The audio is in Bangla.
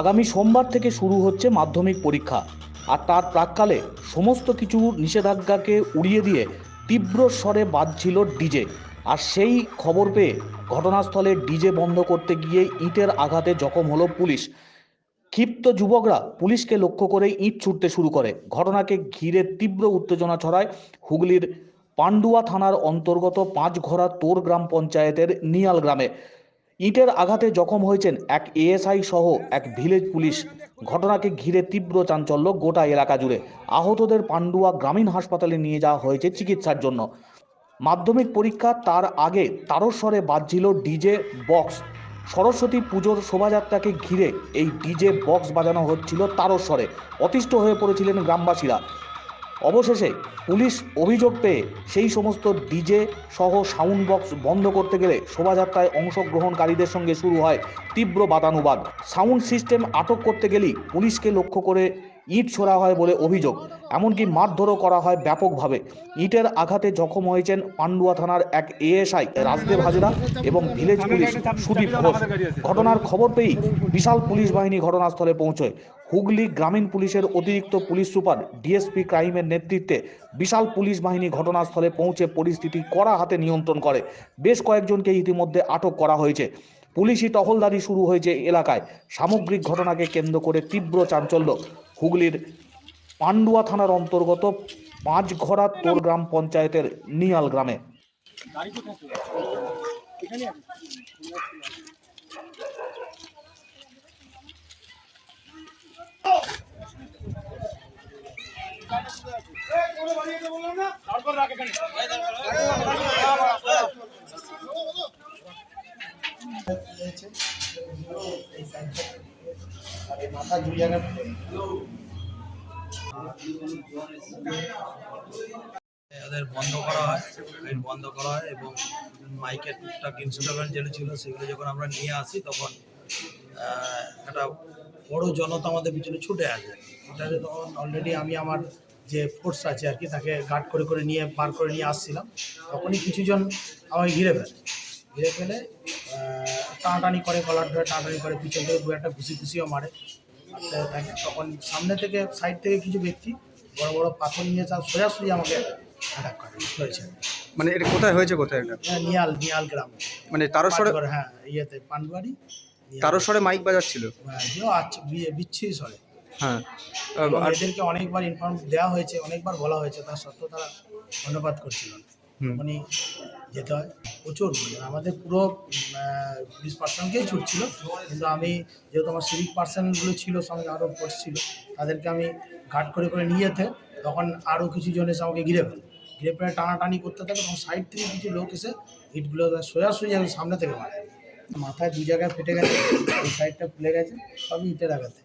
আগামী সোমবার থেকে শুরু হচ্ছে মাধ্যমিক পরীক্ষা, আর তার প্রাককালে সমস্ত কিছু নিষেধাজ্ঞাকে উড়িয়ে দিয়ে তীব্র স্বরে বাজছিল ডিজে। আর সেই খবর পেয়ে ঘটনাস্থলে ডিজে বন্ধ করতে গিয়ে ইটের আঘাতে জখম হলো পুলিশ। ক্ষিপ্ত যুবকরা পুলিশকে লক্ষ্য করে ইট ছুটতে শুরু করে। ঘটনাকে ঘিরে তীব্র উত্তেজনা ছড়ায় হুগলির পান্ডুয়া থানার অন্তর্গত পাঁচঘোড়া তোর গ্রাম পঞ্চায়েতের নিয়াল গ্রামে। ইটের আঘাতে জখম হয়েছেন এক এএসআই সহ এক ভিলেজ পুলিশ। ঘটনাকে ঘিরে তীব্র চাঞ্চল্য গোটা এলাকা জুড়ে। আহতদের পান্ডুয়া গ্রামীণ হাসপাতালে নিয়ে যাওয়া হয়েছে চিকিৎসার জন্য। মাধ্যমিক পরীক্ষা তার আগে তারস্বরে বাজছিল ডিজে বক্স। সরস্বতী পুজোর শোভাযাত্রাকে ঘিরে এই ডিজে বক্স বাজানো হচ্ছিল তারস্বরে। অতিষ্ঠ হয়ে পড়েছিলেন গ্রামবাসীরা। অবশেষে পুলিশ অভিযোগ পেয়ে সেই সমস্ত ডিজে সহ সাউন্ড বক্স বন্ধ করতে গেলে শোভাযাত্রায় অংশগ্রহণকারীদের সঙ্গে শুরু হয় তীব্র বাদানুবাদ সাউন্ড সিস্টেম আটক করতে গেলেই পুলিশকে লক্ষ্য করে ইট ছোড়া হয় বলে অভিযোগ। এমনকি মারধরও করা হয় ব্যাপকভাবে। ইটের আঘাতে জখম হয়েছেন পান্ডুয়া থানার এক এএসআই রাজদেব হাজরা এবং ভিলেজ পুলিশ সুদীপ ঘোষ। ঘটনার খবর পেয়েই বিশাল পুলিশ বাহিনী ঘটনাস্থলে পৌঁছয়। হুগলি গ্রামীণ পুলিশের অতিরিক্ত পুলিশ সুপার ডিএসপি ক্রাইমের নেতৃত্বে বিশাল পুলিশ বাহিনী ঘটনাস্থলে পৌঁছে পরিস্থিতি কড়া হাতে নিয়ন্ত্রণ করে। বেশ কয়েকজনকে ইতিমধ্যে আটক করা হয়েছে। পুলিশি টহলদারি শুরু হয়েছে এলাকায়। সামগ্রিক ঘটনাকে কেন্দ্র করে তীব্র চাঞ্চল্য। হুগলির পান্ডুয়া থানার অন্তর্গত পাঁচঘড়া তোর গ্রাম পঞ্চায়েতের নিয়াল গ্রামে। আর মাথা দুই জায়গায় এদের বন্ধ করা হয় লাইট বন্ধ করা হয় এবং মাইকের টুকটাক ইনস্ট্রুমেন্ট যেগুলো ছিল, সেগুলো যখন আমরা নিয়ে আসি, তখন একটা বড় জনতা আমাদের পিছনে ছুটে আসে। ওটাতে তখন অলরেডি আমি আমার যে ফোর্স আছে আর কি, তাকে গার্ড করে করে নিয়ে পার করে নিয়ে আসছিলাম। তখনই কিছুজন আমাকে ঘিরে ফেলে। ঘিরে ফেলে টানাটানি করে কলার ধরে টানাটানি করে পিছন থেকে দু একটা ঘুষি ঘুষিও মারে। থাকে তখন সামনে থেকে সাইড থেকে কিছু ব্যক্তি বড় বড় পাথর নিয়ে তার সোজাসুজি আমাকে অ্যাটাক করে হয়েছে মানে এটা কোথায় হয়েছে কোথায় এটা? হ্যাঁ, নিয়াল নিয়াল গ্রাম। মানে তারও স্বরে হ্যাঁ ইয়েতে পানবাড়ি তারও স্বরে মাইক বাজাচ্ছিল? হ্যাঁ, বি- বিচ্ছিরি সরে। হ্যাঁ। এদেরকে অনেকবার ইনফর্ম দেওয়া হয়েছে অনেকবার বলা হয়েছে তার সত্ত্বেও তারা ধন্যবাদ করছিল না। হুম। তখনই যেতে হয় প্রচুর মানে আমাদের পুরো বিশ পার্সেন্টকেই ছুটছিল কিন্তু আমি যেহেতু আমার সিভিক পার্সনগুলো ছিল, সঙ্গে আরও ফোর্স ছিল, তাদেরকে আমি গার্ড করে করে নিয়ে যেতে, তখন আরও কিছু জন এসে আমাকে ঘিরে ফেলে। ঘিরে ফেলে টানাটানি করতে থাকে তখন সাইড থেকে কিছু লোক এসে ইটগুলো সোজাসুজি আমি সামনে থেকে মারে। মাথায় দু জায়গায় ফেটে গেছে, এই সাইডটা ফুলে গেছে, সবই ইটের আঘাতে।